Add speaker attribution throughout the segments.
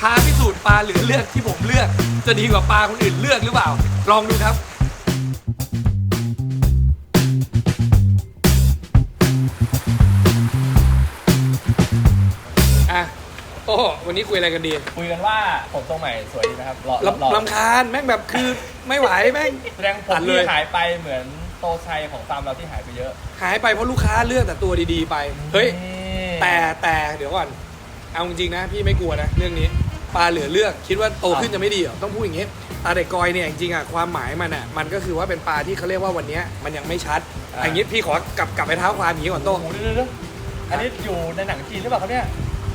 Speaker 1: ท้าพิสูจน์ปลาเหลือเลือกที่ผมเลือก จะดีกว่าปลาคนอื่นเลือกหรือเปล่า ลองดูครับ อะ โอ้วันนี้คุยอะไรกันดี
Speaker 2: คุยกันว่าผมตรงใหม่สวยดีนะครับหล่อหล่อ
Speaker 1: ลำลำคาญแม่งแบบคือไม่ไหวแม่ง
Speaker 2: แสดงผ
Speaker 1: ตั
Speaker 2: ม
Speaker 1: ดเล
Speaker 2: ที่
Speaker 1: ย
Speaker 2: หายไปเหมือนโตชัยของฟาร์มเราที่หายไปเยอะ
Speaker 1: หายไปเพราะลูกค้าเลือกแต่ตัวดีๆไป เฮ้ย
Speaker 2: นี่
Speaker 1: แต่แต่เดี๋ยวก่อน เอาจริงๆนะ พี่ไม่กลัวนะ เรื่องนี้ ปลาเหลือเลือกคิดว่าโตขึ้นจะไม่ดีเหรอต้องพูดอย่างงี้ปลาเด็กกอยเนี่ยจริงๆอะความหมายมันอะมันก็คือว่าเป็นปลาที่เขาเรียกว่าวันเนี้ยมันยังไม่ชัดอย่างงี้พี่ขอกลับกลับไปเท้าความอย่างงี้ก่อนโต้
Speaker 2: โอ้โหเดี๋ยวๆๆอันนี้อยู่ในหนังจีนหรือเปล่าครับเนี่ย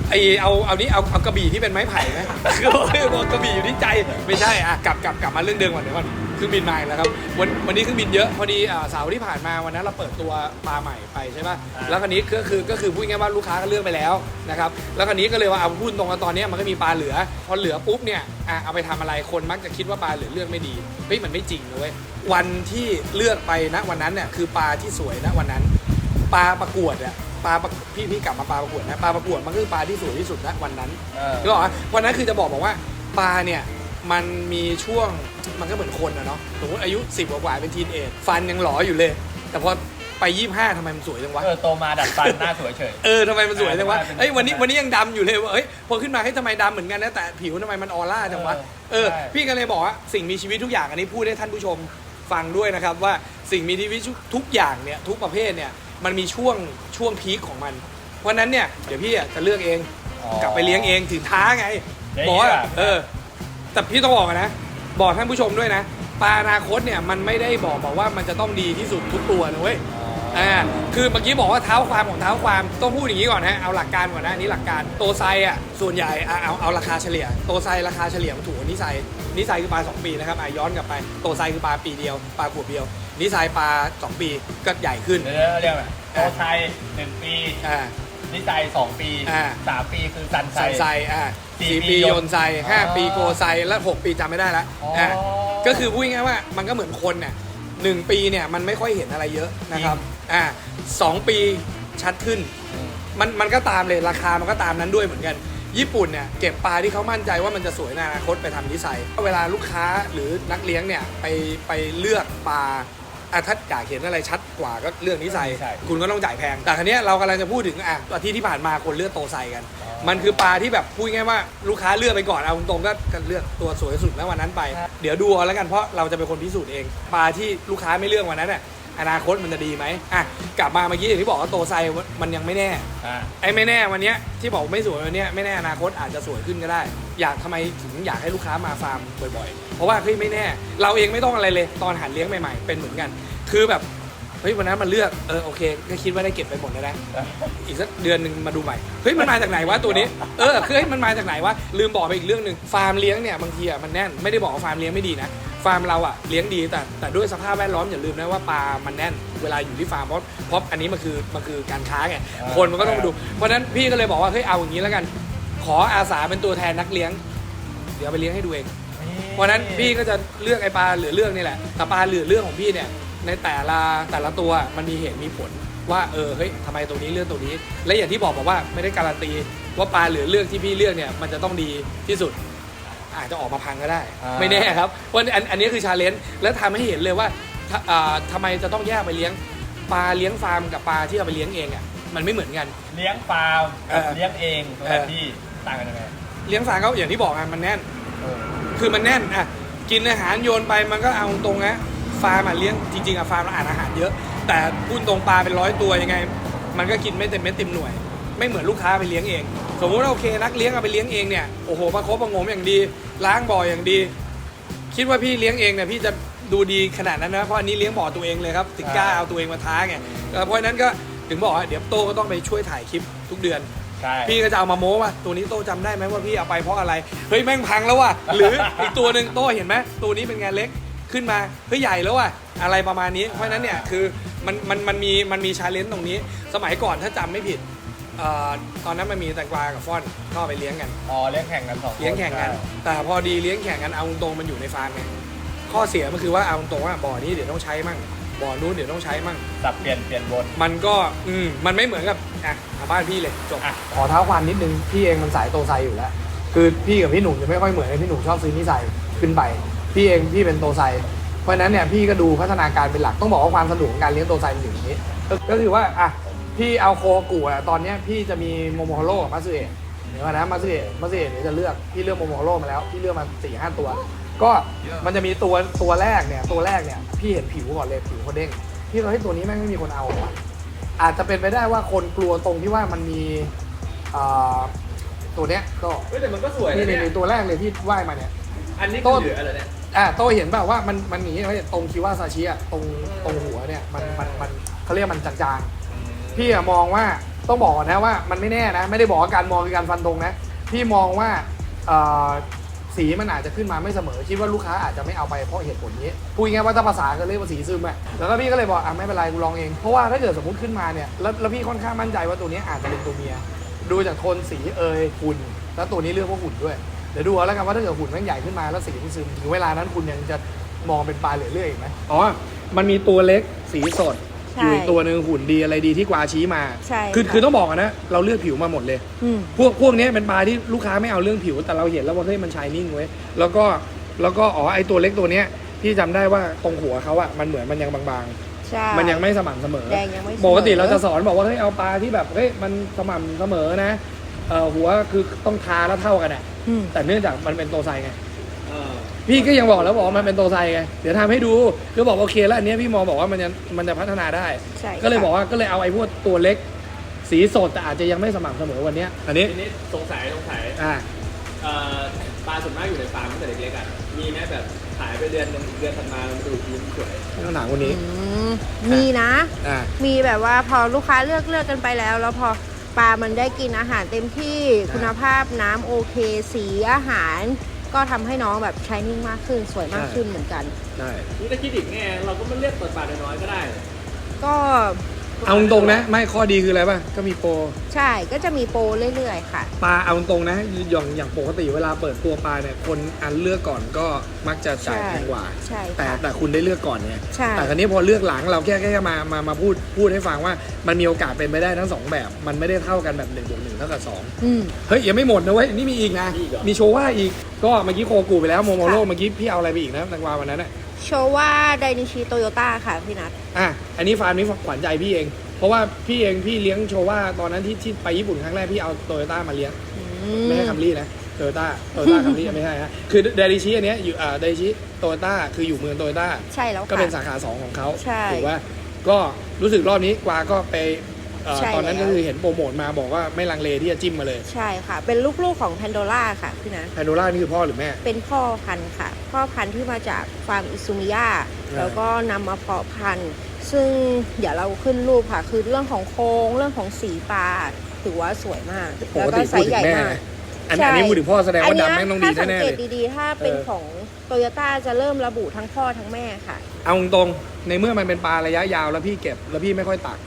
Speaker 1: ไอเอาเอานี้เอาเอากระบี่ที่เป็นไม้ไผ่ไหมคือบอกกระบี่อยู่ที่ใจไม่ใช่อะกลับกลับกลับมาเรื่องเดิมก่อนเดี๋ยวก่อน เครื่องบินมาอีกแล้วครับวันวันนี้เครื่องบินเยอะพอดีอ่าเสาร์ที่ผ่านมาวันนั้นเราเปิดตัวปลาใหม่ไปใช่ป่ะ
Speaker 2: อ่า
Speaker 1: แล้วคันนี้ก็คือก็คือพูดง่ายๆว่าลูกค้าก็เลือกไปแล้วนะครับแล้วคันนี้ก็เลยว่าเอาพูดตรงกันตอนเนี้ยมันก็มีปลาเหลือ พอเหลือปุ๊บเนี่ยอะเอาไปทำอะไรคนมักจะคิดว่าปลาเหลือเลือกไม่ดีเฮ้ยมันไม่จริงนะเว้ยวันที่เลือกไปณวันนั้นเนี่ยคือปลาที่สวยณวันนั้น ปลาประกวดอะปลาประพี่พี่กลับมาปลาประกวดนะปลาประกวดมันคือปลาที่สวยที่สุดณวันนั้น
Speaker 2: เออ
Speaker 1: นึกออกไหมวันนั้นคือจะบอกบอกว่าปลาเนี่ย มันมีช่วงมันก็เหมือนคนอะเนาะสมมติอายุ 10กว่าๆเป็นทีนเอจฟันยังหลออยู่เลย แต่พอไป 25ทำไมมันสวยจังวะ
Speaker 2: เออโตมาดัดฟันหน้าสวยเฉย
Speaker 1: เออทำไมมันสวยจังวะ
Speaker 2: เป็น
Speaker 1: เอ้ยวันนี้วันนี้ยังดำอยู่เลยว่าเอ้ยพอขึ้นมาให้ยทำไมดำเหมือนกันนะแต่ผิวทำไมมันออร่าจังวะ
Speaker 2: เอ
Speaker 1: เอ
Speaker 2: อ
Speaker 1: อ
Speaker 2: ใช่
Speaker 1: พี่ก็เลยบอกว่าสิ่งมีชีวิตทุกอย่างอันนี้พูดให้ท่านผู้ชมฟังด้วยนะครับ ว่าสิ่งมีชีวิตทุกอย่างเนี่ยทุกประเภทเนี่ยมันมีช่วงช่วงพีคของมันเพราะฉะนั้นเนี่ยเดี๋ยวพี่อะจะเลือกเอง
Speaker 2: อ๋อก
Speaker 1: ลับไปเลี้ยงเองถึงท้าไง
Speaker 2: เลี้ยง
Speaker 1: บอกว่า
Speaker 2: เองอะ
Speaker 1: เออ แต่พี่ต้องบอกก่อนนะ บอกท่านผู้ชมด้วยนะปลาอนาคตเนี่ยมันไม่ได้บอกบอกว่ามันจะต้องดีที่สุดทุกตัวนะเว้ยอ่าคือเมื่อกี้บอกว่าเท้าความของเท้าความต้องพูดอย่างนี้ก่อนนะเอาหลักการก่อนนะอันนี้หลักการโตไซอะส่วนใหญ่อะเอาเอาราคาเฉลี่ยโตไซราคาเฉลี่ยมันถูกกว่านิไซนิไซคือปลา2ปีนะครับอะย้อนกลับไปโตไซคือปลาปีเดียวปลาขวบเดียวนิไซปลา2ปีก็ใหญ่ขึ้น
Speaker 2: เดี๋ยวๆเรียกว่าโตชัยหนึ่งปี
Speaker 1: อ่า
Speaker 2: นิสัยสองปี
Speaker 1: อ่า
Speaker 2: สามปีคือซัน
Speaker 1: ไซ
Speaker 2: ชัย
Speaker 1: ไซอ่า
Speaker 2: สี่
Speaker 1: สี่
Speaker 2: ปี
Speaker 1: ปีโยนไซห้า
Speaker 2: อ๋อ
Speaker 1: ปีโกไซและหกปีจำไม่ได้ละ
Speaker 2: อ๋ออ่
Speaker 1: อ่าก็คือพูดง่ายๆว่ามันก็เหมือนคนน่ะหนึ่งปีเนี่ยมันไม่ค่อยเห็นอะไรเยอะนะครับอ่าสองปีชัดขึ้น มันมันก็ตามเลยราคามันก็ตามนั้นด้วยเหมือนกัน ญี่ปุ่นเนี่ยเก็บปลาที่เขามั่นใจว่ามันจะสวยในอนาคตไปทำนิสัยเวลาลูกค้าหรือนักเลี้ยงเนี่ยไปไปเลือกปลา อะถ้าอยากเห็นอะไรชัดกว่าก็เลือกนิสัย
Speaker 2: นิสัย
Speaker 1: คุณก็ต้องจ่ายแพง แต่ครั้นี้ยเรากำลังจะพูดถึงอะอาทิตย์ที่ผ่านมาคนเลือกโตไซกัน
Speaker 2: อ๋อ
Speaker 1: มันคือปลาที่แบบพูดง่ายๆว่าลูกค้าเลือกไปก่อนเอาตรงๆก็ก็เลือกตัวสวยสุดแล้ววันนั้นไป
Speaker 2: ครับ
Speaker 1: เดี๋ยวดูเอาแล้วกันเพราะเราจะเป็นคนพิสูจน์เองปลาที่ลูกค้าไม่เลือกวันนั้นน่ะ อนาคตมันจะดีไหมอะกลับมาเมื่อกี้อย่างที่บอกว่าโตไซมันยังไม่แน่
Speaker 2: อ่า
Speaker 1: ไอ้ไม่แน่วันเนี้ยที่บอกไม่สวยวันเนี้ยไม่แน่อนาคตอาจจะสวยขึ้นก็ได้ อยากทำไมถึงอยากให้ลูกค้ามาฟาร์มบ่อยๆ เพราะว่าเฮ้ยไม่แน่ เราเองไม่ต้องอะไรเลย ตอนหันเลี้ยงใหม่ๆ เป็นเหมือนกัน คือแบบเฮ้ยวันนั้นมันเลือกเออโอเคก็คิดว่าได้เก็บไปหมดแล้วนะ อีกสักเดือนหนึ่งมาดูใหม่ เฮ้ยมันมาจากไหนวะตัวนี้ เออคือเฮ้ยมันมาจากไหนวะลืมบอกไปอีกเรื่องหนึ่งฟาร์มเลี้ยงเนี่ยบางทีอะมันแน่นไม่ได้บอกว่าฟาร์มเลี้ยงไม่ดีนะ ฟาร์มเราอะเลี้ยงดีแต่แต่ด้วยสภาพแวดล้อมอย่าลืมนะว่าปลามันแน่นเวลาอยู่ที่ฟาร์มเพราะเพราะอันนี้มันคือมันคือการค้าไง
Speaker 2: อ่า
Speaker 1: คนมันก็ต้องมาดู เพราะฉะนั้นพี่ก็เลยบอกว่าเฮ้ยเอาอย่างนี้แล้วกัน ขออาสาเป็นตัวแทนนักเลี้ยง เดี๋ยวไปเลี้ยงให้ดูเอง เพราะฉะนั้นพี่ก็จะเลือกไอปลาเหลือเรื่องนี่แหละแต่ปลาเหลือเรื่องของพี่เนี่ยในแต่ละแต่ละตัวมันมีเหตุมีผลว่าเออเฮ้ยทำไมตัวนี้เลือกตัวนี้ และอย่างที่บอกบอกว่าไม่ได้การันตีว่าปลาเหลือเรื่องที่พี่เลือกเนี่ยมันจะต้องดีที่สุด อาจจะออกมาพังก็ได้
Speaker 2: อ่า
Speaker 1: ไม่แน่ครับเพราะอันอันนี้คือชาเลนจ์แล้วทำให้เห็นเลยว่าถ้าอ่าทำไมจะต้องแยกไปเลี้ยงปลาเลี้ยงฟาร์มกับปลาที่เอาไปเลี้ยงเองอะมันไม่เหมือนกัน
Speaker 2: เลี้ยงฟาร์มกับ
Speaker 1: เออ
Speaker 2: เลี้ยงเองสถานที่ต่างกันยังไง
Speaker 1: เลี้ยงฟาร์มก็อย่างที่บอกอะมันแน่น
Speaker 2: เออ
Speaker 1: คือมันแน่นอะกินอาหารโยนไปมันก็เอาตรงๆนะฟาร์มอะเลี้ยงจริงๆอะฟาร์มเราอ่านอาหารเยอะ แต่พูดตรงปลาเป็นร้อยตัวยังไง มันก็กินไม่เต็มเม็ดเต็มหน่วย ไม่เหมือนลูกค้าไปเลี้ยงเอง สมมุติว่าโอเค นักเลี้ยงเอาไปเลี้ยงเองเนี่ยโอ้โหประคบประหงมอย่างดี ล้างบ่ออย่างดี คิดว่าพี่เลี้ยงเองเนี่ยพี่จะดูดีขนาดนั้นนะเพราะอันนี้เลี้ยงบ่อตัวเองเลยครับถึงกล้าเอาตัวเองมาท้าไงเออเพราะฉะนั้นก็ถึงบอกว่าเดี๋ยวโตก็ต้องไปช่วยถ่ายคลิปทุกเดือน
Speaker 2: ใช่
Speaker 1: พี่ก็จะเอามาโม้ว่าตัวนี้โตจำได้ไหมว่าพี่เอาไปเพราะอะไรเฮ้ยแม่งพังแล้วว่ะหรืออีกตัวหนึ่งโตเห็นไหมตัวนี้เป็นไงานเล็กขึ้นมาเฮ้ยใหญ่แล้วว่ะอะไรประมาณนี้ เพราะฉะนั้นเนี่ยคือมันมันมันมีมันมีชาเลนจ์ตรงนี้ สมัยก่อนถ้าจำไม่ผิด เอ่อตอนนั้นมันมีแตงกวากับฟ่อนเข้าไปเลี้ยงกัน
Speaker 2: อ๋อเลี้ยงแข่งกันสองคน
Speaker 1: เลี้ยงแข่งกัน แต่พอดีเลี้ยงแข่งกันเอาตรงๆมันอยู่ในฟาร์มไงข้อเสียมันคือว่าเอาตรงๆว่าบ่อนี้เดี๋ยวต้องใช้มั่งบ่อนู้นเดี๋ยวต้องใช้มั่ง
Speaker 2: สับเปลี่ยนเปลี่ยนวน
Speaker 1: มันก็อืมมันไม่เหมือนกับอะเอาบ้านพี่เลยจบ
Speaker 2: อะ
Speaker 1: ขอเท้าความนิดนึง พี่เองมันสายโตไซอยู่แล้ว คือพี่กับพี่หนุ่มจะไม่ค่อยเหมือนกันพี่หนุ่มชอบซื้อนิสัยขึ้นไป พี่เองพี่เป็นโตไซ เพราะฉะนั้นเนี่ยพี่ก็ดูพัฒนาการเป็นหลักต้องบอกว่าความสนุกของการเลี้ยงโตไซมันอยู่อย่างนี้ก็ก็คือว่าอะ พี่เอาโคกูอะตอนเนี้ยพี่จะมีโมโมฮาโร่กับมาซึเอะเดี๋ยวก่อนนะมาซึเอะมาซึเอะเดี๋ยวจะเลือกพี่เลือกโมโมฮาโร่มาแล้วพี่เลือกมาสี่ห้าตัว ก็มันจะมีตัวตัวแรกเนี่ยตัวแรกเนี่ยพี่เห็นผิวก่อนเลยผิวเขาเด้งพี่เราให้ยตัวนี้แม่งไม่มีคนเอาว่ะอาจจะเป็นไปได้ว่าคนกลัวตรงที่ว่ามันมีอ่าตัวเนี้ยก็
Speaker 2: เฮ้ยแต่มันก็สวย
Speaker 1: นี่
Speaker 2: นะ
Speaker 1: นี่
Speaker 2: เนี่ย
Speaker 1: นี่ตัวแรกเลยที่ว่ายมาเนี่ย
Speaker 2: อันนี้
Speaker 1: ต้
Speaker 2: คือนเหลืออะไรเนี่ย
Speaker 1: อ่าโตเห็นเปล่าว่ามันมันหนีไว้ตรงคิวาซาชิอะตรงตรงหัวเนี่ยมันมันมันเขาเรียกมันจางๆ พี่อะมองว่าต้องบอกก่อนนะว่ามันไม่แน่นะ ไม่ได้บอกว่าการมองคือการฟันธงนะ พี่มองว่าเอ่อสีมันอาจจะขึ้นมาไม่เสมอคิดว่าลูกค้าอาจจะไม่เอาไปเพราะเหตุผลนี้พูดง่ายๆว่าถ้าภาษาก็เรียกว่าสีซึมอะแล้วก็พี่ก็เลยบอกอะไม่เป็นไรกูลองเองเพราะว่าถ้าเกิดสมมติขึ้นมาเนี่ยแล้วแล้วพี่ค่อนข้างมั่นใจว่าตัวนี้อาจจะเป็นตัวเมียดูจากโทนสีเอยหุ่นแล้วตัวนี้เลือกว่าหุ่นด้วยเดี๋ยวดูเอาแล้วกันว่าถ้าเกิดหุ่นแม่งใหญ่ขึ้นมาแล้วสีมันซึมถึงเวลานั้นคุณยังจะมองเป็นปลาเหลือเรื่อยอีกไหมอ๋อมันมีตัวเล็กสีสด
Speaker 3: ใช่
Speaker 1: อยู่อีกตัวหนึ่งหุ่นดีอะไรดีที่กวาชี้มา
Speaker 3: ใช่
Speaker 1: คือ
Speaker 3: ค่ะ
Speaker 1: คือต้องบอกกันนะ เราเลือกผิวมาหมดเลย
Speaker 3: อืม
Speaker 1: พวกพวกเนี้ยเป็นปลาที่ลูกค้าไม่เอาเรื่องผิว แต่เราเห็นแล้วว่าเฮ้ยมันชายนิ่งเว้ยแล้วก็แล้วก็อ๋อไอตัวเล็กตัวเนี้ยที่จำได้ว่าตรงหัวเขาอะมันเหมือนมันยังบาง
Speaker 3: ใช่
Speaker 1: ๆ มันยังไม่สม่ำเสมอ
Speaker 3: แดงยังไม่
Speaker 1: ปกติเราจะ
Speaker 3: ส
Speaker 1: สอนบอกว่าเฮ้ยเอาปลาที่แบบเฮ้ยมันสม่ำเสมอนะเออหัวคือต้องทาแล้วเท่ากันอะ
Speaker 3: อืม
Speaker 1: แต่เนื่องจากมันเป็นโตไซไง
Speaker 2: เออ
Speaker 1: พี่ก็ยังบอกแล้วบอกว่ามันเป็นโตไซไงเดี๋ยวทำให้ดูก็บอกโอเคแล้วอันเนี้ยพี่มองบอกว่ามันจะมันจะพัฒนาได้
Speaker 3: ใช่
Speaker 1: ก็เลย
Speaker 3: ค่ะ
Speaker 1: บอกว่าก็เลยเอาไอ้พวกตัวเล็ก สีสดแต่อาจจะยังไม่สม่ำเสมอวันเนี้ยอันนี้
Speaker 2: ทีนี้สงสัยสงสัย
Speaker 1: อ่า
Speaker 2: เอ่อปลาส่วนมากอยู่ในฟาร์มตั้งแต่เล็กๆอะมีไหมแบบขายไปเดือนหนึงเดือนถัดมามันดูยิ้มสวย
Speaker 1: ไม่ต้องถามคนนี้
Speaker 3: อืมมีนะ
Speaker 1: อ่า
Speaker 3: มีแบบว่าพอลูกค้าเลือกเลือกกันไปแล้ว แล้วพอปลามันได้กินอาหารเต็มที่
Speaker 1: อ่า
Speaker 3: คุณภาพน้ำโอเค สีอาหาร ก็ทำให้น้องแบบชายนิ่งมากขึ้นสวยมากขึ้นเหมือนกัน
Speaker 1: ใช่
Speaker 2: นี่ถ้าคิดอีกแง่เราก็ไม่เรียกเปิดปลาน้อยๆก็ได้
Speaker 3: ก็
Speaker 1: เอาตรงๆนะ ไม่ข้อดีคืออะไรป่ะ ก็มีโปร
Speaker 3: ใช่ก็จะมีโปรเรื่อยๆ ค่ะ
Speaker 1: ปลาเอาตรงๆนะ อย่างอย่างปกติเวลาเปิดตัวปลาเนี่ยคนอันเลือกก่อนก็มักจะจ่าย
Speaker 3: ใช่
Speaker 1: แพงกว่า
Speaker 3: ใช่
Speaker 1: แต่
Speaker 3: ค่ะ
Speaker 1: แต่คุณได้เลือกก่อนไง
Speaker 3: ใช่
Speaker 1: แต่คราวนี้พอเลือกหลังเราแค่แค่มามามาพูดพูดให้ฟังว่ามันมีโอกาสเป็นไปได้ทั้งสองแบบ มันไม่ได้เท่ากันแบบหนึ่งบวกหนึ่งเท่ากับสอง
Speaker 3: อืม
Speaker 1: เฮ้ยยังไม่หมดนะเว้ยนี่มีอีกนะ
Speaker 2: มีอีกเหรอ
Speaker 1: มีโชว่าอีกก็เมื่อกี้โคกูไปแล้วโมโมโร่
Speaker 3: ค่ะ
Speaker 1: เมื่อกี้พี่เอาอะไรไปอีกนะแตงกวาวันนั้นอะ
Speaker 3: โชว่าไดนิชิโตโยต้าค่ะพี่นัท
Speaker 1: อะอันนี้ฟาร์มนี้ขวัญใจพี่เอง เพราะว่าพี่เองพี่เลี้ยงโชว่าตอนนั้นที่ที่ไปญี่ปุ่นครั้งแรกพี่เอาโตโยต้ามาเลี้ยง
Speaker 3: อื
Speaker 1: ไม่ใช่คัมรี่นะโตโยต้าโตโยต้าคัมรี่ไม่ใช่ฮะคือเดลิชิอันเนี้ยอยู่อ่าเดลิชิโตโยต้าคืออยู่เมืองโตโยต้า
Speaker 3: ใช่แล้วค่ะ
Speaker 1: ก็เป็นสาขาสองของเขา
Speaker 3: ใช่
Speaker 1: ถูกว่าก็รู้สึกรอบนี้กวาก็ไป เอ่อ
Speaker 3: ใช่
Speaker 1: ตอนนั้น
Speaker 3: แล้ว
Speaker 1: ก็คือเห็นโปรโมทมาบอกว่าไม่ลังเลที่จะจิ้มมาเลย
Speaker 3: ใช่ค่ะ เป็นลูกๆของแพนโดล่าค่ะพี่นัท
Speaker 1: แพนโดล่านี่คือพ่อหรือแม่
Speaker 3: เป็นพ่อพันธุ์ค่ะ พ่อพันธุ์ที่มาจากฟาร์มอิซูมิยา
Speaker 1: อ
Speaker 3: แล้วก็นำมาเพาะพันธุ์ ซึ่งเดี๋ยวเราขึ้นรูปค่ะ คือเรื่องของโครงเรื่องของสีปลาถือว่าสวยมาก
Speaker 1: ป
Speaker 3: แล้ว
Speaker 1: ก
Speaker 3: ก็
Speaker 1: ติ
Speaker 3: ไซ
Speaker 1: พูด
Speaker 3: ส์
Speaker 1: ถึ
Speaker 3: ใหญ่
Speaker 1: งแม่
Speaker 3: มาก
Speaker 1: นะอัน
Speaker 3: ใช่
Speaker 1: อันนี้พูดถึงพ่อแสดง
Speaker 3: อัน
Speaker 1: ว่า
Speaker 3: เนี้ย
Speaker 1: ดำแม่งต้องดี
Speaker 3: ถ้าสัง
Speaker 1: แน่
Speaker 3: เก
Speaker 1: ๆ
Speaker 3: ต
Speaker 1: เลย
Speaker 3: ดีๆ ถ้าเป็น
Speaker 1: เออ
Speaker 3: ของโตโยต้าจะเริ่มระบุทั้งพ่อทั้งแม่ค่ะ
Speaker 1: เอาตรงๆในเมื่อมันเป็นปลาระยะยาวแล้วพี่เก็บแล้วพี่ไม่ค่อยตัก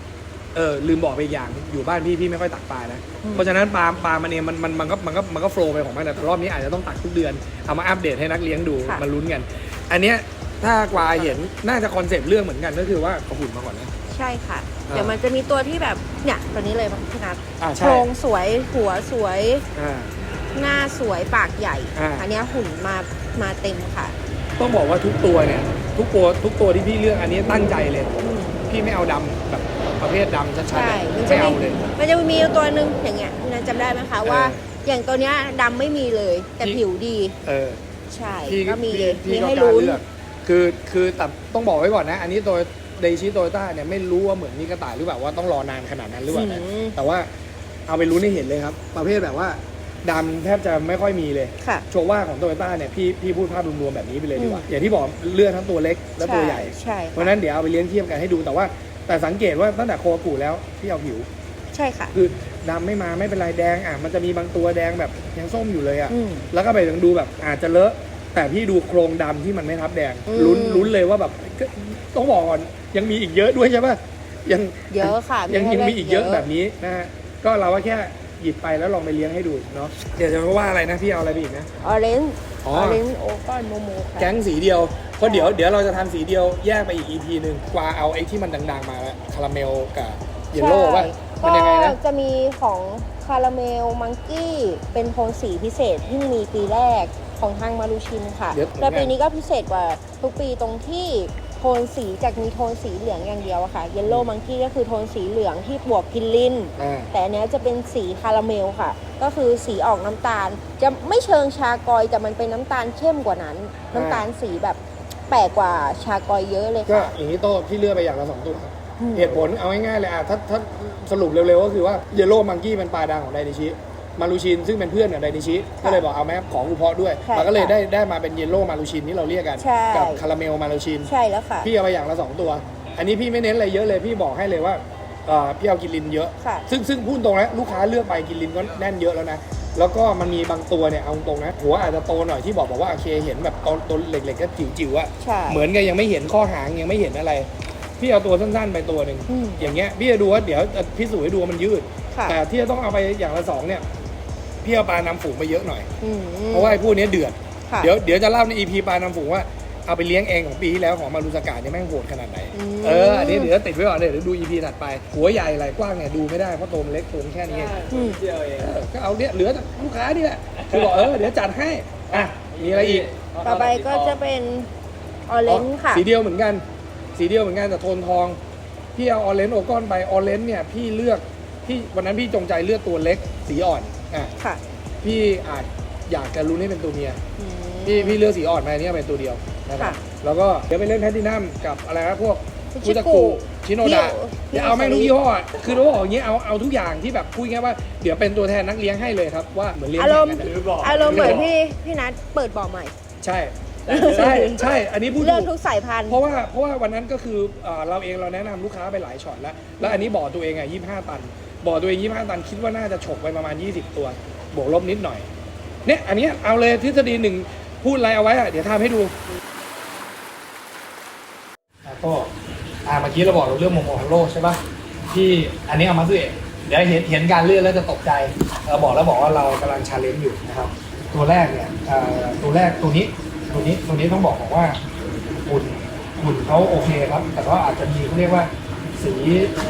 Speaker 1: เออลืมบอกไปอีกอย่างอยู่บ้านพี่พี่ไม่ค่อยตักปลานะ
Speaker 3: อืม
Speaker 1: เพราะฉะนั้นปลาปลามันเองมันมันมันก็มันก็มันก็โฟล์ไปของมันแต่รอบนี้อาจจะต้องตักทุกเดือนเอามาอัปเดตให้นักเลี้ยงดู
Speaker 3: ค่ะ
Speaker 1: มาลุ้นกัน อันเนี้ยถ้ากวาเห็นน่าจะคอนเซปต์เรื่องเหมือนกันก็คือว่าเอาหุ่นมาก่อนนะ
Speaker 3: ใช่ค่ะ
Speaker 1: อ่า
Speaker 3: เดี๋ยวมันจะมีตัวที่แบบเนี่ยตัวนี้เลยพี่นัท
Speaker 1: อ่า
Speaker 3: โค
Speaker 1: ใช่
Speaker 3: รงสวยหัวสวย
Speaker 1: อ่า
Speaker 3: หน้าสวยปากใหญ่
Speaker 1: อ่า
Speaker 3: อันเนี้ยหุ่นมามาเต็มค่ะ
Speaker 1: ต้องบอกว่าทุกตัวเนี่ย ทุกตัวทุกตัวที่พี่เลือกอันนี้ตั้งใจเลย
Speaker 3: อืม
Speaker 1: พี่ไม่เอาดำแบบประเภทดำชัดๆ
Speaker 3: ใช่
Speaker 1: อะ
Speaker 3: มันจะ
Speaker 1: ไม่
Speaker 3: มี
Speaker 1: เอาเลย
Speaker 3: มันจะมีตัวหนึ่งอย่างเงี้ยพี่นัทจำได้ไหมคะว่า
Speaker 1: เออ
Speaker 3: อย่างตัวเนี้ยดำไม่มีเลย แต่
Speaker 1: ที่
Speaker 3: ผิวดี
Speaker 1: เออ
Speaker 3: ใช่
Speaker 1: พี่
Speaker 3: ก็มี
Speaker 1: พี่
Speaker 3: มี
Speaker 1: พี่ก็
Speaker 3: ให้
Speaker 1: กล้า
Speaker 3: ลุ้น
Speaker 1: เลือกคือคือแต่ต้องบอกไว้ก่อนนะ อันนี้ตัวเดชิโตโยต้าเนี่ยไม่รู้ว่าเหมือนมีกระต่ายหรือเปล่าว่าต้องรอนานขนาดนั้นหรือเปล่านะ
Speaker 3: อืม
Speaker 1: แต่ว่าเอาไปรู้ให้เห็นเลยครับ ประเภทแบบว่า ดำแทบจะไม่ค่อยมีเลย
Speaker 3: ค่ะ
Speaker 1: โชว่าของโตโยต้าเนี่ยพี่พี่พูดภาพรวมๆแบบนี้ไปเลยดีกว่า
Speaker 3: อืม
Speaker 1: อย่างที่บอกเลือกทั้งตัวเล็กและตัวใหญ่
Speaker 3: ใช่
Speaker 1: เพ
Speaker 3: ค่ะ
Speaker 1: ราะฉะนั้นเดี๋ยวเอาไปเลี้ยงเทียบกันให้ดูแต่ว่า แต่สังเกตว่าตั้งแต่โคกูแล้วพี่เอาผิว
Speaker 3: ใช่ค่ะ
Speaker 1: คือดำไม่มาไม่เป็นไรแดงอะมันจะมีบางตัวแดงแบบยังส้มอยู่เลยอะ
Speaker 3: อืม
Speaker 1: แล้วก็ไปถึงดูแบบอาจจะเลอะ แต่พี่ดูโครงดำที่มันไม่ทับแดง
Speaker 3: อืม
Speaker 1: ลุ้นลุ้นเลยว่าแบบก็ต้องบอกก่อนยังมีอีกเยอะด้วยใช่ปะยัง
Speaker 3: เยอะค่ะ
Speaker 1: ยัง
Speaker 3: ให้
Speaker 1: ยัง
Speaker 3: ลื
Speaker 1: มีอีกเยอะแบบนี้นะฮะก็เราก็แค่ หยิบไปแล้วลองไปเลี้ยงให้ดูเนาะเดี๋ยวจะว่าอะไรนะพี่เอาอะไรไปอีกนะ
Speaker 3: ออเรนจ์
Speaker 1: อ๋
Speaker 3: อ
Speaker 1: อ
Speaker 3: อเรนจ์โอก้อนโมโมค่ะ
Speaker 1: แก๊งสีเดียวเพราะเดี๋ยวเดี๋ยวเราจะทำสีเดียวแยกไปอีก EP หนึ่งกว่าเอาไอ้ที่มันดังๆมาแล้วคาราเมลกับเยลโล่ป่ะมันยังไงนะ
Speaker 3: จะมีของคาราเมลมังกี้ เป็นโทนสีพิเศษที่มีปีแรกของทางมารูชินค่ะ
Speaker 1: เดี๋ยว
Speaker 3: แต่ปีนี้ก็พิเศษกว่าทุกปีตรงที่ โทนสีจากมีโทนสีเหลืองอย่างเดียวอะค่ะ เยลโล่มังกี้ก็คือโทนสีเหลืองที่บวกกินลิน
Speaker 1: อ่า
Speaker 3: แต่อันเนี้ยจะเป็นสีคาราเมลค่ะ ก็คือสีออกน้ำตาล จะไม่เชิงชากอยแต่มันเป็นน้ำตาลเข้มกว่านั้น น้ำตาลสีแบบแปลกกว่าชากอยเยอะเลย
Speaker 1: ก็
Speaker 3: ค่ะ
Speaker 1: อย่างนี้โต้พี่เลือกไปอย่างละสองตัว
Speaker 3: อืม
Speaker 1: เหตุผลเอาง่ายๆเลยอะถ้าถ้าสรุปเร็วๆก็คือว่าเยลโล่มังกี้เป็นปลาดังของไดนิชิ มารูชินซึ่งเป็นเพื่อนกับไดนิชิก็เลยบอกเอาแม่ของกูเพาะด้วย
Speaker 3: ใช่
Speaker 1: มันก็เลย
Speaker 3: ค่ะ
Speaker 1: ได้ได้มาเป็นเยลโล่มารูชินที่เราเรียกกัน
Speaker 3: ใช่
Speaker 1: กัคาราเมลมารูชิน
Speaker 3: ใช่แล้วค่ะ
Speaker 1: พี่เอาไปอย่างละสองตัว อันนี้พี่ไม่เน้นอะไรเยอะเลยพี่บอกให้เลยว่าเอ่อพี่เอากินลินเยอะ
Speaker 3: ค่ะ
Speaker 1: ซึ่งซึ่งพูดตรงนะลูกค้าเลือกไปกินลินก็แน่นเยอะแล้วนะแล้วก็มันมีบางตัวเนี่ยเอาตรงนะหัวอาจจะโตหน่อยที่บอกบอกว่าโอเคเห็นแบบตอนตัวเล็กๆก็จิ๋วๆอะ
Speaker 3: ใช่
Speaker 1: เหมือนกันยังไม่เห็นข้อหางยังไม่เห็นอะไร พี่เอาตัวสั้นๆไปตัวหนึ่ง
Speaker 3: อืม
Speaker 1: อย่างเงี้ยพี่จะดูว่าเดี๋ยวจะพิสูจน์ให้ดูว่ามันยืด
Speaker 3: ค่ะ
Speaker 1: แต่ที่จะต้องเอาไปอย่างละสองเนี่ย พี่เอาปลานำฝูงไปเยอะหน่อย
Speaker 3: อืม
Speaker 1: เพราะว่าไอ้พวกเนี้ยเดือด
Speaker 3: ค่ะ
Speaker 1: เดี๋ยวเดี๋ยวจะเล่าใน EP ปลานำฝูงว่าเอาไปเลี้ยงเองของปีที่แล้วของมารุสกาเนี่ยแม่งโหดขนาดไหน
Speaker 3: อืม
Speaker 1: เออ อันนี้เดี๋ยวติดไว้ก่อนเดี๋ยวดู EP ถัดไป หัวใหญ่ไหล่กว้างเนี่ยดูไม่ได้เพราะตัวมันเล็กตัวมันแค่นี้เอง
Speaker 3: อืม
Speaker 2: เที่ยวเอง
Speaker 1: เออก็เอาเนี่ยเหลือแต่ลูกค้านี่แหละคือบอกเออเดี๋ยวจัดให้ อะ มีอะไรอีก
Speaker 3: ต่อไปก็จะเป็นออเรนจ์ค่ะ
Speaker 1: สีเดียวเหมือนกัน สีเดียวเหมือนกันแต่โทนทอง พี่เอาออเรนจ์โอก้อนไปออเรนจ์เนี่ยพี่เลือกพี่วันนั้นพี่จงใจเลือกตัวเล็กสีอ่อน อะ
Speaker 3: ค่ะ
Speaker 1: พี่อาจอยากจะรู้นี่เป็นตัวเมีย
Speaker 3: อืม
Speaker 1: พี่พี่เลือกสีอ่อนมาอันนี้เป็นตัวเดียวนะครับ
Speaker 3: ค่ะ
Speaker 1: แล้วก็เดี๋ยวไปเล่นแพลตตินัมกับอะไรนะพวก
Speaker 3: ชิ
Speaker 1: คุ
Speaker 3: กุ
Speaker 1: ตะกุชิโนดะ
Speaker 3: พี่
Speaker 1: เดี๋ยวเอาแม่งทุกยี่ห้ออะคือเราบอกอย่างนี้เอาเอาทุกอย่างที่แบบพูดง่ายๆว่าเดี๋ยวเป็นตัวแทนนักเลี้ยงให้เลยครับว่าเหมือนเลี้ยง
Speaker 3: อารมณ์
Speaker 1: แข่งกัน
Speaker 2: หรือบอก
Speaker 3: อารมณ์เหมือนพี่พี่นัทเปิดบ่อใหม่
Speaker 1: ใช่ใช่ใช่ อันนี้พูด
Speaker 3: เลือก
Speaker 1: ถู
Speaker 3: ทุ
Speaker 1: ก
Speaker 3: กสายพันธุ์
Speaker 1: เพราะว่าเพราะว่าวันนั้นก็คือเอ่อเราเองเราแนะนำลูกค้าไปหลายช็อตแล้ว แล้วอันนี้บ่อตัวเองอะ25ตัน บ่อตัวเอง25ตันคิดว่าน่าจะฉกไปประมาณ 20 ตัวบวกลบนิดหน่อย เนี่ยอันนี้เอาเลยทฤษฎีหนึ่งพูดอะไรเอาไว้อะเดี๋ยวทำให้ดูก็อ่าเมื่อกี้เราบอกเราเรื่องโมโมฮัลโลใช่ปะที่อันนี้เอามาซื้อเองเดี๋ยวเห็นเห็นการเลื่อนแล้วจะตกใจเราบอกแล้วบอกว่าเรากำลังชาเลนจ์อยู่นะครับ ตัวแรกเนี่ยตัวแรกตัวนี้ตัวนี้ตัวนี้ต้องบอกบอกว่าหุ่นหุ่นเขาโอเคครับ แต่ว่าอาจจะมีเขาเรียกว่า สี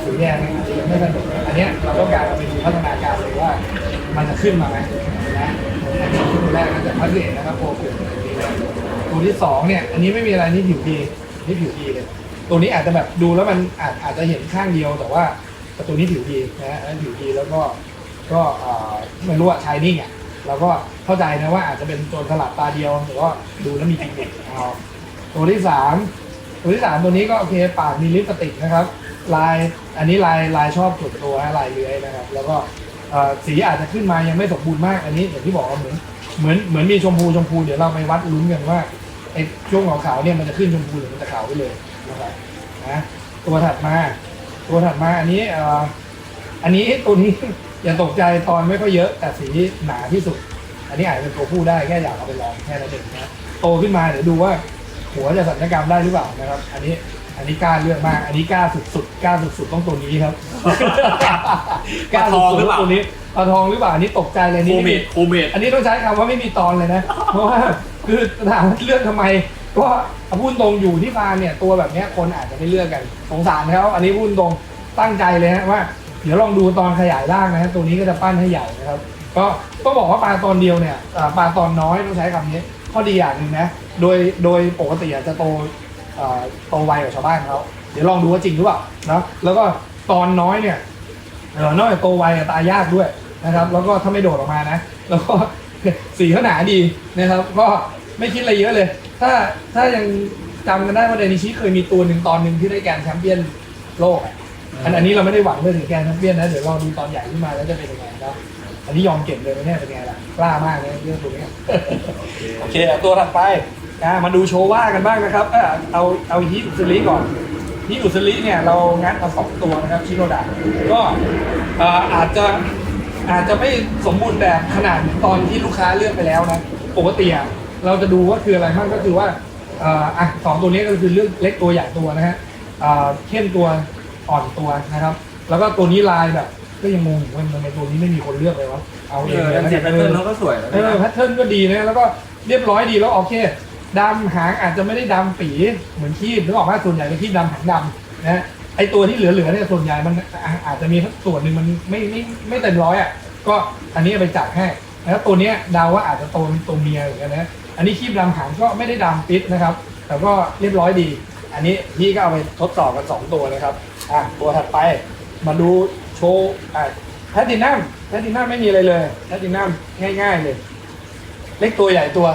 Speaker 1: สีแดงเนี่ยอาจจะยังไม่สนุกอันเนี้ยเราต้องการเอาไปดูพัฒนาการเลยว่า มันจะขึ้นมาไหมนะอันนี้ตัวแรกนะจากพัฒน์นะครับโปรเกิดตัวที่สองเนี่ยอันนี้ไม่มีอะไรนี่ผิวดีนี่ผิวดีเลยตัวนี้อาจจะแบบดูแล้วมันอาจอาจจะเห็นข้างเดียวแต่ว่าแต่ตัวนี้ผิวดีนะฮะอันผิวดีแล้วก็ก็ไม่รู้อะชายนิ่งอะเราก็เข้าใจนะว่าอาจจะเป็นตัวสลับตาเดียวหรือว่าดูแล้วมีกิมมิคเอาตัวที่สามตัวที่สามตัวนี้ก็โอเคปากมีลิปสติกนะครับ ลายอันนี้ลายลายชอบส่วนตัวฮะลายเลื้อยนะครับ แล้วก็เอ่อสีอาจจะขึ้นมายังไม่สมบูรณ์มากอันนี้อย่างที่บอกว่าเหมือนเหมือนเหมือนมีชมพูชมพูเดี๋ยวเราไปวัดลุ้นกันว่าไอ้ช่วงขาวๆเนี่ยมันจะขึ้นชมพูหรือมันจะขาวไปเลยนะครับนะตัวถัดมา ตัวถัดมาอันนี้เอ่ออันนี้ตัวนี้ อย่าตกใจตอนไม่ค่อยเยอะแต่สีหนาที่สุด อันนี้อาจจะเป็นตัวผู้ได้แค่อยากเอาไปลองแค่นั้นเองนะโตขึ้นมาเดี๋ยวดูว่าหัวจะสัญญกรรมได้หรือเปล่านะครับ อันนี้อันนี้กล้าเลือกมาก อันนี้กล้าสุดๆ กล้าสุดๆต้องตัวนี้ครับกล้าสุดๆต้องตัวนี้ปลาทองหรือเปล่าอันนี้ตกใจเลย
Speaker 2: โค
Speaker 1: นี่
Speaker 2: เม
Speaker 1: ไม่มี
Speaker 2: ดโคเมด
Speaker 1: อันนี้ต้องใช้คำว่าไม่มีตอนเลยนะ เพราะว่าคือถามว่าเลือกทำไม ก็พูดตรงอยู่ที่ฟาร์มเนี่ยตัวแบบเนี้ยคนอาจจะไม่เลือกกันสงสารเขาอันนี้พูดตรงตั้งใจเลยฮะว่า เดี๋ยวลองดูตอนขยายร่างนะฮะตัวนี้ก็จะปั้นให้ใหญ่นะครับ ก็ต้องบอกว่าปลาตอนเดียวเนี่ยอ่าปลาตอนน้อยต้องใช้คำนี้ข้อดีอย่างหนึ่งนะ โดยโดยปกติอาจจะโตเอ่อโตไวกว่าชาวบ้านเขาเดี๋ยวลองดูว่าจริงหรือเปล่านะแล้วก็ตอนน้อยเนี่ยเออนอกจากโตไวตายยากด้วยนะครับ แล้วก็ถ้าไม่โดดออกมานะ แล้วก็สีเขาหนาดีนะครับ ก็ไม่คิดอะไรเยอะเลย ถ้าถ้ายังจำกันได้ว่าเดนิชิเคยมีตัวหนึ่งตอนหนึ่งที่ได้แกนแชมเปี้ยนโลกอะอันอันนี้เราไม่ได้หวังเรื่อถึงแกนแชมเปี้ยนนะ เดี๋ยวรองดูตอนใหญ่ขึ้นมาแล้วจะเป็นยังไงนะครับ อันนี้ยอมเก็บเลยนะเนี่ยเป็นไงล่ะกล้ามากเลยเรื่องตัวนี้โอเคเอาตัวถัดไปอะมาดูโชว่ากันบ้างนะครับ เอาเอาฮิอุสลิก่อน ฮิอุสลิเนี่ยเรางัดมาสองตัวนะครับชิโนดะก็เอ่ออาจจะอาจจะไม่สมบูรณ์แบบขนาดตอนที่ลูกค้าเลือกไปแล้วนะปกติอะเราจะดูว่าคืออะไรบ้างก็คือว่าเอ่ออะสองตัวนี้ก็คือเลือกเล็กตัวใหญ่ตัวนะฮะเอ่อเข้มตัวอ่อนตัวนะครับ แล้วก็ตัวนี้ลายแบบก็ยังงงอยู่ว่าทำไมตัวนี้ไม่มีคนเลือกเลยวะเอาเองเลยนะ
Speaker 2: เจ็ดแพทเทิร์นเขาก็สวยแล้ว
Speaker 1: เออแพทเทิร์นก็ดีนะแล้วก็เรียบร้อยดีแล้วโอเค ดำหางอาจจะไม่ได้ดำปีเหมือนคีบนึกออกว่าส่วนใหญ่เป็นคีบดำหางดำนะไอตัวที่เหลือๆเนี่ยส่วนใหญ่มันอะอาจจะมีส่วนหนึ่งมันไม่ไม่ไม่เต็มร้อยอะก็อันนี้ไปจัดให้แล้วตัวเนี้ยเดาว่าอาจจะโตเป็นตัวเมียเหมือนกันนะอันนี้คีบดำหางก็ไม่ได้ดำปิดนะครับ แต่ก็เรียบร้อยดี อันนี้พี่ก็เอาไปทดสอบกันสองตัวนะครับอะตัวถัดไปมาดูโชว์อะแพทตินัมแพทตินัมไม่มีอะไรเลยแพทตินัมง่าย ๆเลย เล็กตัวใหญ่ตัว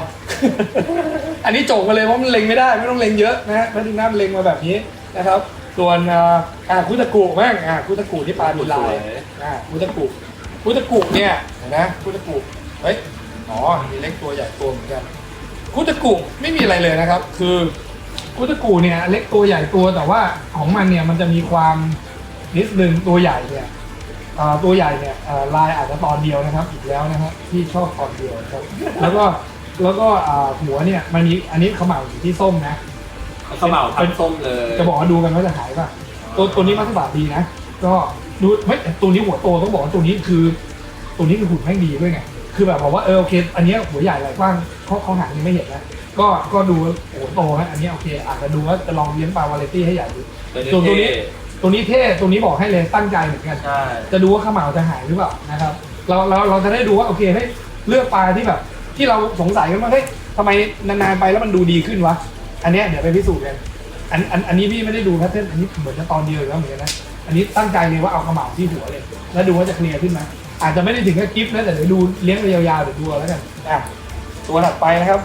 Speaker 1: อันนี้จบมาเลยเพราะมันเล็งไม่ได้ไม่ต้องเล็งเยอะนะฮะแพทตินัมเล็งมาแบบนี้นะครับ ส่วนอ่าอ่าคุตะกุบ้างอ่าคุตะกุที่ปลามีลายอ่าคุตะกุคุตะกุเนี่ยเห็นนะคุตะกุเฮ้ยอ๋อมีเล็กตัวใหญ่ตัวเหมือนกันคุตะกุไม่มีอะไรเลยนะครับ คือคุตะกุเนี่ยเล็กตัวใหญ่ตัวแต่ว่าของมันเนี่ยมันจะมีความนิดนึงตัวใหญ่เนี่ยอ่า ตัวใหญ่เนี่ยอ่าลายอาจจะตอนเดียวนะครับ อีกแล้วนะครับที่ชอบตอนเดียวนะครับ แล้วก็แล้วก็อ่าหัวเนี่ยมันมีอันนี้เขาเหมาอยู่ที่ส้มนะ
Speaker 2: เขาเหมาทับส้มเลย
Speaker 1: จะบอกว่าดูกันว่าจะหายป่ะตัวตัวนี้มัสบาทดีนะ ก็ดูไม่แต่ตัวนี้หัวโตต้องบอกว่าตัวนี้คือ ตัวนี้คือหุ่นแม่งดีด้วยไงคือแบบบอกว่าเออโอเค อันเนี้ยหัวใหญ่ไหล่กว้างเขาเขาหางยังไม่เห็นนะก็ก็ดูหัวโตฮะอันนี้โอเค อาจจะดูว่าจะลองเลี้ยงปลาวาเลตี้ให้ใหญ่ดูส่วนตัวนี้ ตัวนี้เท่ตัวนี้บอกให้เลยตั้งใจเหมือนกัน
Speaker 2: ใช่
Speaker 1: จะดูว่าข้าวเหมาจะหายหรือเปล่านะครับเราเราเราจะได้ดูว่าโอเคเฮ้ยเลือกปลาที่แบบ ที่เราสงสัยกันว่าเฮ้ยทำไมนานๆไปแล้วมันดูดีขึ้นวะอันเนี้ยเดี๋ยวไปพิสูจน์กันอันอันอันนี้พี่ไม่ได้ดูแพทเทิร์นอันนี้เหมือนจะตอนเดียวอยู่แล้วเหมือนกันนะอันนี้ตั้งใจเลยว่าเอาข้าวเหมาที่หัวเลย แล้วดูว่าจะเคลียร์ขึ้นไหมอาจจะไม่ได้ถึงกับกิฟต์นะแต่เดี๋ยวดูเลี้ยงไปยาวๆเดี๋ยวดูเอาแล้วกันอะตัวถัดไปนะครับ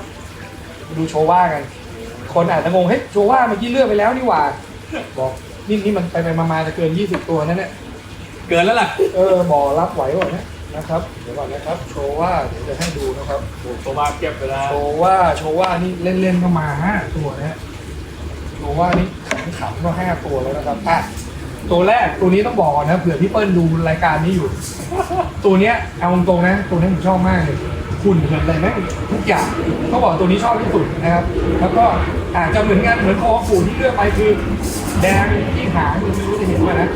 Speaker 1: มาดูโชว่ากัน คนอาจจะงงเฮ้ยโชว่าเมื่อกี้เลือกไปแล้วนี่หว่าบอก นี่นี่มันไปไปมาๆจะเกิน 20 ตัวนั่นเนี่ย
Speaker 2: เกินแล้วล่ะ
Speaker 1: เออบ่อรับไหวก่อนนะนะครับ เดี๋ยวก่อนนะครับ โชว์ว่าเดี๋ยวจะให้ดูนะครับ
Speaker 2: โอ้ตัวมาเก็บไปแล้ว
Speaker 1: โชว์ว่าโชว์ว่านี่เล่นๆก็มาห้าตัวนะฮะโชว์ว่านี่ขำๆก็ห้าตัวแล้วนะครับอะตัวแรกตัวนี้ต้องบอกก่อนนะเผื่อพี่เปิ้ลดูรายการนี้อยู่ ตัวเนี้ยเอาตรงๆนะ ตัวนี้ผมชอบมากเลย หุ่นเหมือนอะไรไหมทุกอย่างเขาบอกตัวนี้ชอบที่สุดนะครับ แล้วก็อาจจะเหมือนกันเหมือนคอปูที่เลือกไปคือ แดงที่หางไม่รู้จะเห็นว่านะ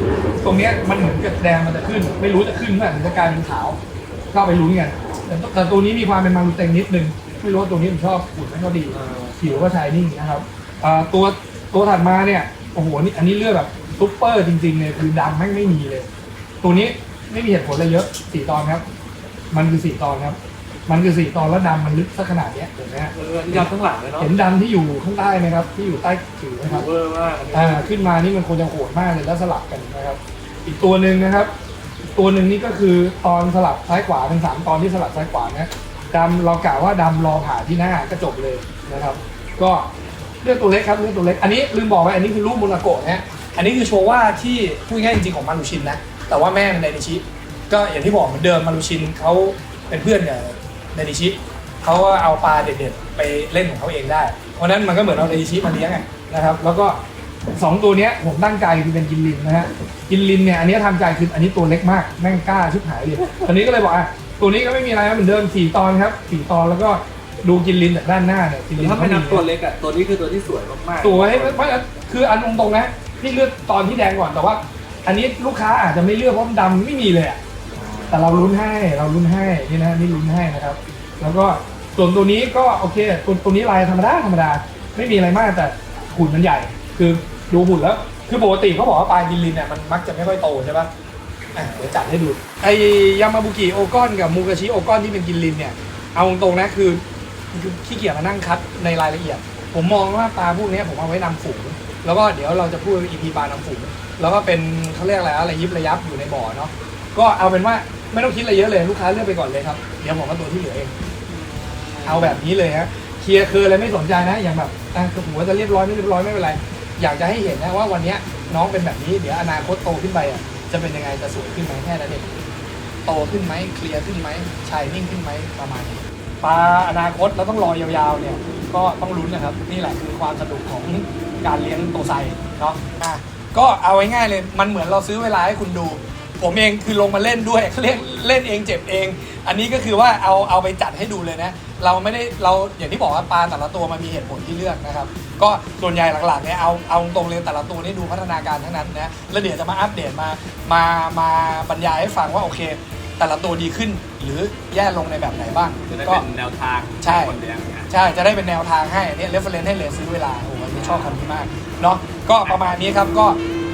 Speaker 1: ตรงเนี้ยมันเหมือนกับแดงมันจะขึ้น ไม่รู้จะขึ้นเมื่อไหร่มันจะกลายเป็นขาวก็เอาไปลุ้นกันแต่แต่ตัวนี้มีความเป็นมารูเต็งนิดนึงไม่รู้ว่าตัวนี้ผมชอบหุ่นไม่ก็ดีผิวก็ชายนิ่งนะครับตัวตัวถัดมาเนี่ยโอ้โหนี่อันนี้เลือกแบบซุปเปอร์จริงๆเลยคือดำแม่งไม่มีเลย ตัวนี้ไม่มีเหตุผลอะไรเยอะสี่ตอนครับ มันคือสี่ตอนครับ มันคือสี่ตอนแล้วดำมันลึกสักขนาดเนี้ยเห็นไหมฮะ
Speaker 2: ยับข้างหลังเลยเนาะ
Speaker 1: เห็นดำที่อยู่ข้างใต้ไหมครับ ที่อยู่ใต้ผิวนะครับ
Speaker 2: เวอร์มากอันนี้
Speaker 1: อ่าขึ้นมานี่มันควรจะโหดมากเลยแล้วสลับกันนะครับ อีกตัวหนึ่งนะครับอีกตัวหนึ่งนี่ก็คือตอนสลับซ้ายขวาเป็นสามตอนที่สลับซ้ายขวานะดำเรากะว่าดำรอผ่าที่หน้าก็จบเลยนะครับ ก็เลือกตัวเล็กครับเลือกตัวเล็กอันนี้ลืมบอกไปอันนี้คือรูปมุนาโกะนะอันนี้คือโชว่าที่พูดง่ายๆจริงๆของมารุชินนะแต่ว่าแม่เป็นไดนิชิก็อย่างที่บอกเหมือนเดิมมารุชินเขาเป็นเพื่อนกับ ไดนิชิเขาก็เอาปลาเด็ดๆไปเล่นของเขาเองได้เพราะฉะนั้นมันก็เหมือนเอาไดนิชิมาเลี้ยงไงนะครับ แล้วก็สองตัวเนี้ยผมตั้งใจคือเป็นกินลินนะฮะกินลินเนี่ยอันนี้ทำใจคืออันนี้ตัวเล็กมากแม่งกล้าชิบหายเลยตอนนี้ก็เลยบอกอะตัวนี้ก็ไม่มีอะไรนะเหมือนเดิมสี่ตอนครับสี่ตอนแล้วก็ดูกินลินจากด้านหน้าเนี่ยกินลิน
Speaker 2: ถ้า
Speaker 1: เขา
Speaker 2: ไม่
Speaker 1: มี
Speaker 2: นับตัวเล็กอะตัวนี้คือตัวที่สวยมากๆ
Speaker 1: สวยไม่ไม่คืออันตรงๆนะพี่เลือกตอนที่แดงก่อนแต่ว่า อันนี้ลูกค้าอาจจะไม่เลือกเพราะมันดำไม่มีเลยอะ แต่เราลุ้นให้เราลุ้นให้นี่นะนี่ลุ้นให้นะครับ แล้วก็ส่วนตัวนี้ก็โอเคตัวตัวนี้ลายธรรมดาธรรมดา ไม่มีอะไรมากแต่หุ่นมันใหญ่ คือดูหุ่นแล้ว คือปกติเขาบอกว่าปลากินลินเนี่ยมันมักจะไม่ค่อยโตใช่ปะอะเดี๋ยวจัดให้ดู ไอยามาบุกิโอกอนกับมูกาชิโอกอนที่เป็นกินลินเนี่ยเอาตรงๆนะคือคือขี้เกียจมานั่งคัดในรายละเอียด ผมมองว่าปลาพวกนี้ผมเอาไว้นำฝูง แล้วก็เดี๋ยวเราจะพูดอีพีปลานำฝูง แล้วก็เป็นเขาเรียกอะไรอะไรยิบระยับอยู่ในบ่อเนาะก็เอาเป็นว่า ไม่ต้องคิดอะไรเยอะเลยลูกค้าเลือกไปก่อนเลยครับ เดี๋ยวผมเอาตัวที่เหลือเอง เอาแบบนี้เลยฮะเคลียร์คืออะไรไม่สนใจนะ อย่างแบบอะคือผมว่าจะเรียบร้อยไม่เรียบร้อยไม่เป็นไร อยากจะให้เห็นนะว่าวันนี้น้องเป็นแบบนี้ เดี๋ยวอนาคตโตขึ้นไปอะจะเป็นยังไงจะสวยขึ้นไหมแค่นั้นเองโตขึ้นไหมเคลียร์ขึ้นไหมชายนิ่งขึ้นไหมประมาณนี้ปลาอนาคตเราต้องรอยาวๆเนี่ย ก็ต้องลุ้นนะครับ นี่แหละคือความสนุกของการเลี้ยงโตไซเนาะอะก็เอาไว้ง่ายเลยมันเหมือนเราซื้อเวลาให้คุณดู ผมเองคือลงมาเล่นด้วยเล่นเล่นเองเจ็บเอง อันนี้ก็คือว่าเอาเอาไปจัดให้ดูเลยนะ เราไม่ได้เราอย่างที่บอกว่าปลาแต่ละตัวมันมีเหตุผลที่เลือกนะครับ ก็ส่วนใหญ่หลักๆเนี่ยเอาเอาตรงเลยแต่ละตัวนี่ดูพัฒนาการทั้งนั้นนะแล้วเดี๋ยวจะมาอัปเดตมามามาบรรยายให้ฟังว่าโอเค แต่ละตัวดีขึ้นหรือแย่ลงในแบบไหนบ้าง
Speaker 2: จะได้
Speaker 1: ก็
Speaker 2: เป็นแนวทาง
Speaker 1: ใช่
Speaker 2: คนเลี้ยงเนี่ย
Speaker 1: ใช่ จะได้เป็นแนวทางให้เนี่ยเรฟเฟรนให้เลยซื้อเวลา โอ้โหอันนี้ชอบคำนี้มาก เนาะก็ประมาณนี้ครับ ก็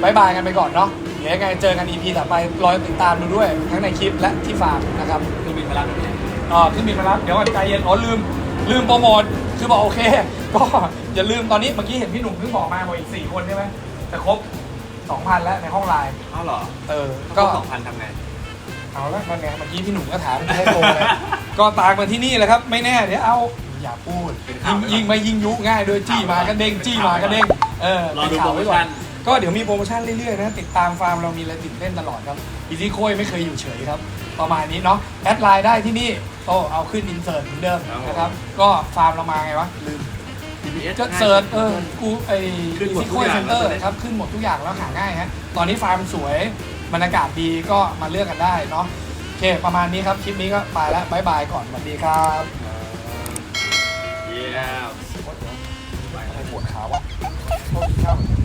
Speaker 1: บายบายกันไปก่อนเนาะเดี๋ยวยังไงเจอกัน EP ต่อไปรอติดตามดูด้วยทั้งในคลิปและที่ฟาร์มนะครับ
Speaker 2: คือบินมารับเนี่ย
Speaker 1: อ่าขึ้นบินมารับเดี๋ยวก่อนใจเย็นอ๋อลืม ลืมโปรโมทคือบอกโอเค ก็อย่าลืมตอนนี้เมื่อกี้เห็นพี่หนุ่มเพิ่งบอกมาบอกอีก4คนใช่ไหมจะครบ2,000แล้วในห้องไลน์
Speaker 2: อ้าวเหรอ
Speaker 1: เออ
Speaker 2: ก็
Speaker 1: ก็
Speaker 2: สองพันทำไง
Speaker 1: เอาละมันไงเมื่อกี้พี่หนุ่มก็ถามจะให้โปรเลย ก็ตามมาที่นี่แหละครับ ไม่แน่เดี๋ยวเอาอย่าพูด
Speaker 2: เป็นข่า
Speaker 1: ยิ
Speaker 2: ว
Speaker 1: ง
Speaker 2: ไว้ก่อน
Speaker 1: ยิงไม่ยิงยุง่ายด้วยจี้มาก็เด้งจี้มาก็เด้งเออ
Speaker 2: รอดู
Speaker 1: เป็นข่าวไว้ก่อน
Speaker 2: โปรโมชั่น
Speaker 1: ก็เดี๋ยวมีโปรโมชั่นเรื่อยๆนะติดตามฟาร์มเรามีอะไรติดเล่นตลอดครับอีซี่โคยไม่เคยอยู่เฉยครับ ประมาณนี้เนาะแอดไลน์ได้ที่นี่โตเอาขึ้นอินเสิร์ตเหมือนเดิมนะครับ ก็ฟาร์มเรามาไงวะลืม
Speaker 2: GPS
Speaker 1: ก็เซิร์ชเออกูไอ
Speaker 2: ขึ้นหมด
Speaker 1: ที่
Speaker 2: ทุ
Speaker 1: โค
Speaker 2: ก
Speaker 1: ย
Speaker 2: อย่าง
Speaker 1: เซ็นเตอร์
Speaker 2: แล้วตอนนี้
Speaker 1: ครับขึ้นหมดทุกอย่างแล้วหาง่ายฮะตอนนี้ฟาร์มสวยบรรยากาศดีก็มาเลือกกันได้เนาะโอเค ประมาณนี้ครับ คลิปนี้ก็ไปแล้วบายบายก่อนสวัสดีครับ
Speaker 2: เยี่ยม
Speaker 1: ปวดขาวะโทษทีครับ